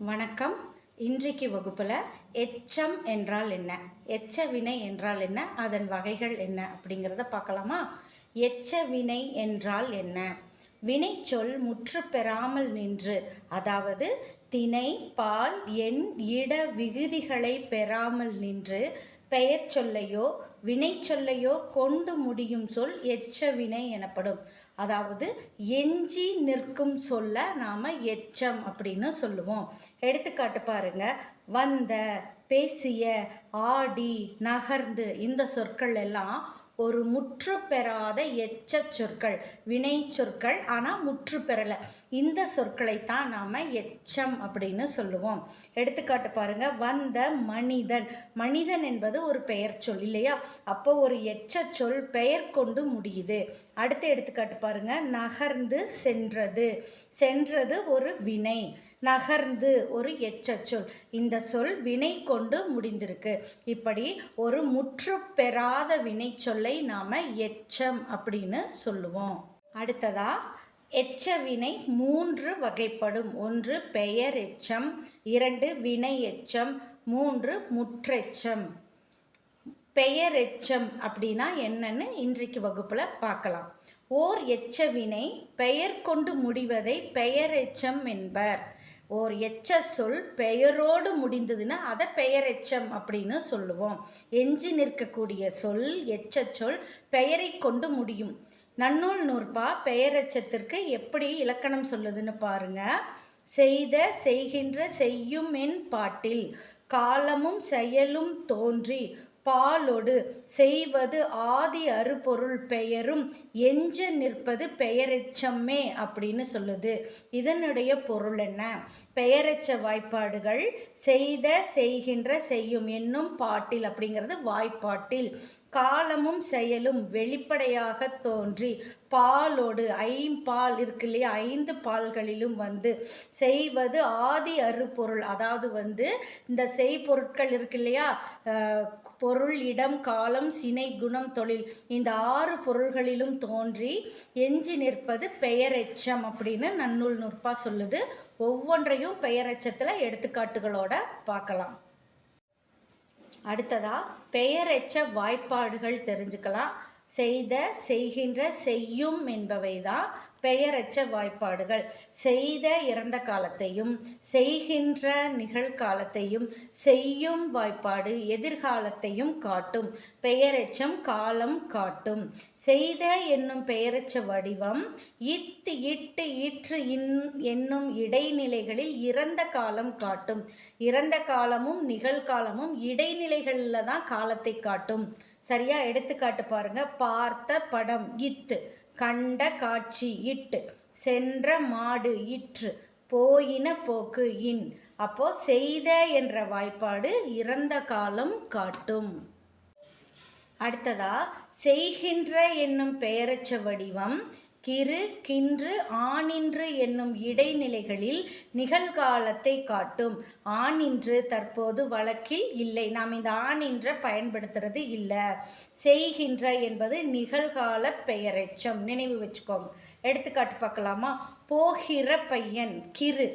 வணக்கம். இன்றைக்கு வகுப்பில் எச்சம் என்றால் என்ன? எச்ச வினை என்றால் என்ன? அதன் வகைகள் என்ன? அப்படிங்கிறத பார்க்கலாமா? எச்ச வினை என்றால் என்ன? வினைச்சொல் முற்று பெறாமல் நின்று அதாவது தினை பால் எண் இட விகுதிகளை பெறாமல் நின்று பெயர் சொல்லையோ வினைச்சொல்லையோ கொண்டு முடியும் சொல் எச்ச வினை எனப்படும். அதாவது எஞ்சி நிற்கும் சொல்ல நாம் எச்சம் அப்படின்னு சொல்லுவோம். எடுத்துக்காட்டு பாருங்க. வந்த பேசிய ஆடி நகர்ந்து இந்த சொற்கள் எல்லாம் ஒரு முற்று பெறாத எச்ச சொற்கள் வினை சொற்கள் ஆனால் முற்று பெறலை இந்த சொற்களைத்தான் நாம் எச்சம் அப்படின்னு சொல்லுவோம். எடுத்துக்காட்டு பாருங்க வந்த மனிதன். மனிதன் என்பது ஒரு பெயர் சொல் இல்லையா? அப்போ ஒரு எச்ச சொல் பெயர் கொண்டு முடியுது. அடுத்த எடுத்துக்காட்டு பாருங்க நகர்ந்து சென்றது. சென்றது ஒரு வினை. நகர்ந்து ஒரு எச்சச்சொல். இந்த சொல் வினை கொண்டு முடிந்திருக்கு. இப்படி ஒரு முற்று பெறாத வினை சொல்லை நாம எச்சம் அப்படின்னு சொல்லுவோம். அடுத்ததா எச்ச வினை மூன்று வகைப்படும். ஒன்று பெயர் எச்சம் இரண்டு வினை எச்சம் மூன்று முற்றெச்சம். பெயர் எச்சம் அப்படின்னா என்னன்னு இன்றைக்கு வகுப்புல பார்க்கலாம். ஓர் எச்ச வினை பெயர் கொண்டு முடிவதை பெயர் எச்சம் என்பர். ஓர் எச்ச சொல் பெயரோடு முடிந்ததுன்னா அதை பெயர் எச்சம் அப்படின்னு சொல்லுவோம். எஞ்சி நிற்கக்கூடிய சொல் எச்ச சொல் பெயரை கொண்டு முடியும். நன்னூல் நூற்பா பெயரெச்சத்திற்கு எப்படி இலக்கணம் சொல்லுதுன்னு பாருங்க. செய்த செய்கின்ற செய்யும் என் பாட்டில் காலமும் செயலும் தோன்றி பாலொடு செய்வது ஆதி அறுபொருள் பெயரும் எஞ்ச நிற்பது பெயரெச்சமே அப்படின்னு சொல்லுது. இதனுடைய பொருள் என்ன? பெயரெச்ச வாய்ப்பாடுகள் செய்த செய்கின்ற செய்யும் என்னும் பாட்டில் அப்படிங்கிறது வாய்ப்பாட்டில். காலமும் செயலும் வெளிப்படையாக தோன்றி பாலோடு ஐம்பால் இருக்கு இல்லையா? ஐந்து பால்களிலும் வந்து செய்வது ஆதி அறுபொருள் அதாவது வந்து இந்த செய்பொருட்கள் இருக்கு இல்லையா? பொருள் இடம் காலம் சினை குணம் தொழில். இந்த ஆறு பொருள்களிலும் தோன்றி எஞ்சி நிற்பது பெயரெச்சம் அப்படின்னு நன்னூல் நுற்பா சொல்லுது. ஒவ்வொன்றையும் பெயரெச்சத்தில் எடுத்துக்காட்டுகளோட பார்க்கலாம். அடுத்ததா பெயரெச்ச வாய்ப்பாடுகள் தெரிஞ்சுக்கலாம். செய்த செய்கின்ற செய்யும் என்பவை தான் பெயரச்ச வாய்ப்பாடுகள். செய்த இறந்த காலத்தையும் செய்கின்ற நிகழ்காலத்தையும் செய்யும் வாய்ப்பாடு எதிர்காலத்தையும் காட்டும். பெயரெச்சம் காலம் காட்டும். செய்த என்னும் பெயரச்ச வடிவம் இத்து இட்டு இற்று இன் என்னும் இடைநிலைகளில் இறந்த காலம் காட்டும். இறந்த காலமும் நிகழ்காலமும் இடைநிலைகளில் தான் காலத்தை காட்டும். சரியா எடுத்துக்காட்டு பாருங்க. பார்த்த படம் இத்து கண்ட காட்சி இட்டு சென்ற மாடு இற்று போயின போக்கு இன். அப்போ செய்த என்ற வாய்ப்பாடு இறந்த காலம் காட்டும். அடுத்ததா செய்கின்ற என்னும் பெயரச்ச வடிவம் கிறு கின்று ஆனின்று என்னும் இடைநிலைகளில் நிகழ்காலத்தை காட்டும். ஆனின்று தற்போது வழக்கில் இல்லை. நாம் இந்த ஆனின்ற பயன்படுத்துறது இல்லை. செய்கின்ற என்பது நிகழ்கால பெயரெச்சம் நினைவு வச்சுக்கோங்க. எடுத்துக்காட்டு பார்க்கலாமா? போகிற பையன் கிறு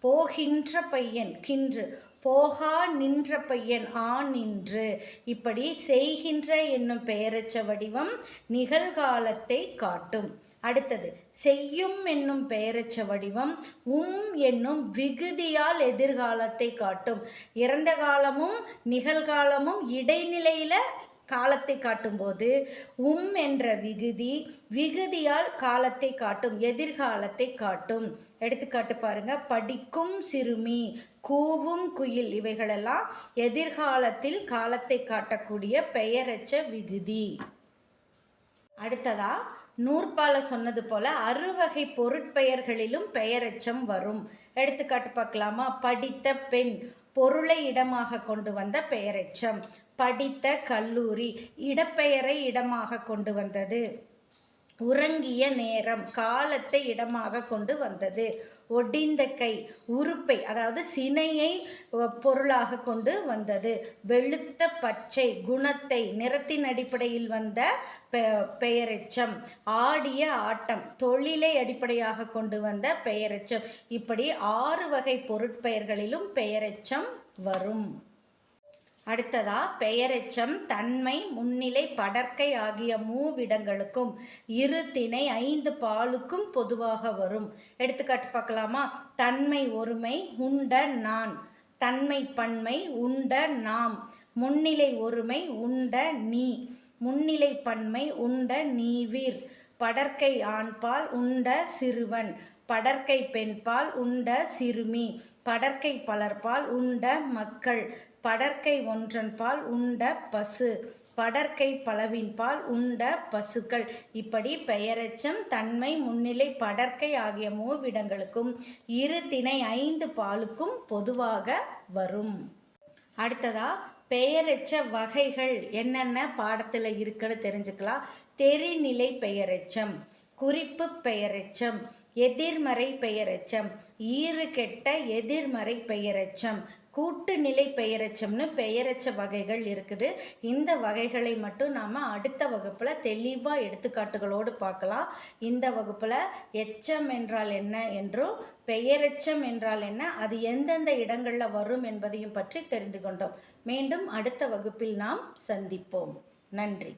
போகின்ற பையன் கின்று. போகா நின்ற பையன் ஆ நின்று. இப்படி செய்கின்ற என்னும் பெயரச்ச வடிவம் நிகழ்காலத்தை காட்டும். அடுத்தது செய்யும் என்னும் பெயரச்ச வடிவம் உம் என்னும் விகுதியால் எதிர்காலத்தை காட்டும். இறந்த காலமும் நிகழ்காலமும் இடைநிலையில காலத்தை காட்டும்போது உம் என்ற விகுதி விகுதியால் காலத்தை காட்டும் எதிர்காலத்தை காட்டும். எடுத்துக்காட்டு பாருங்க படிக்கும் சிறுமி கூவும் குயில் இவைகளெல்லாம் எதிர்காலத்தில் காலத்தை காட்டக்கூடிய பெயரச்ச விகுதி. அடுத்ததா நூற்பால சொன்னது போல அறுவகை பொருட்பெயர்களிலும் பெயரெச்சம் வரும். எடுத்துக்காட்டு பார்க்கலாமா? படித்த பெண் பொருளை இடமாக கொண்டு வந்த பெயரெச்சம். படித்த கல்லூரி இடப்பெயரை இடமாக கொண்டு வந்தது. உறங்கிய நேரம் காலத்தை இடமாக கொண்டு வந்தது. ஒடிந்த கை உறுப்பை அதாவது சினையை பொருளாக கொண்டு வந்தது. வெளுத்த பச்சை குணத்தை நிறத்தின் அடிப்படையில் வந்த பெ- பெயரெச்சம். ஆடிய ஆட்டம் தொழிலை அடிப்படையாக கொண்டு வந்த பெயரெச்சம். இப்படி ஆறு வகை பொருட்பெயர்களிலும் பெயரெச்சம் வரும். அடுத்ததா பெயரெச்சம் தன்மை முன்னிலை படற்கை ஆகிய மூவிடங்களுக்கும் இரு திணை ஐந்து பாலுக்கும் பொதுவாக வரும். எடுத்துக்காட்டு பார்க்கலாமா? தன்மை ஒருமை உண்ட நான். தன்மை பன்மை உண்ட நாம். முன்னிலை ஒருமை உண்ட நீ. முன்னிலை பன்மை உண்ட நீவீர். படற்கை ஆண்பால் உண்ட சிறுவன். படற்கை பெண்பால் உண்ட சிறுமி. படற்கை பலர்பால் உண்ட மக்கள். படற்கை ஒன்றன்பால் உண்ட பசு படற்கை பலவின்பால் உண்ட பசுக்கள். இப்படி பெயரெச்சம் தன்மை முன்னிலை படற்கை ஆகிய மூவிடங்களுக்கும் இரு திணை ஐந்து பாலுக்கும் பொதுவாக வரும். அடுத்ததா பெயரெச்ச வகைகள் என்னென்ன பாடத்தில் இருக்குன்னு தெரிஞ்சுக்கலாம். தெரிநிலை பெயரெச்சம் குறிப்பு பெயரெச்சம் எதிர்மறை பெயரெச்சம் ஈறு கெட்ட எதிர்மறை பெயரெச்சம் கூட்டுநிலை பெயரெச்சம்னு பெயரெச்ச வகைகள் இருக்குது. இந்த வகைகளை மட்டும் நாம் அடுத்த வகுப்பில் தெளிவாக எடுத்துக்காட்டுகளோடு பார்க்கலாம். இந்த வகுப்பில் எச்சம் என்றால் என்ன என்றும் பெயரெச்சம் என்றால் என்ன அது எந்தெந்த இடங்களில் வரும் என்பதையும் பற்றி தெரிந்து கொண்டோம். மீண்டும் அடுத்த வகுப்பில் நாம் சந்திப்போம். நன்றி.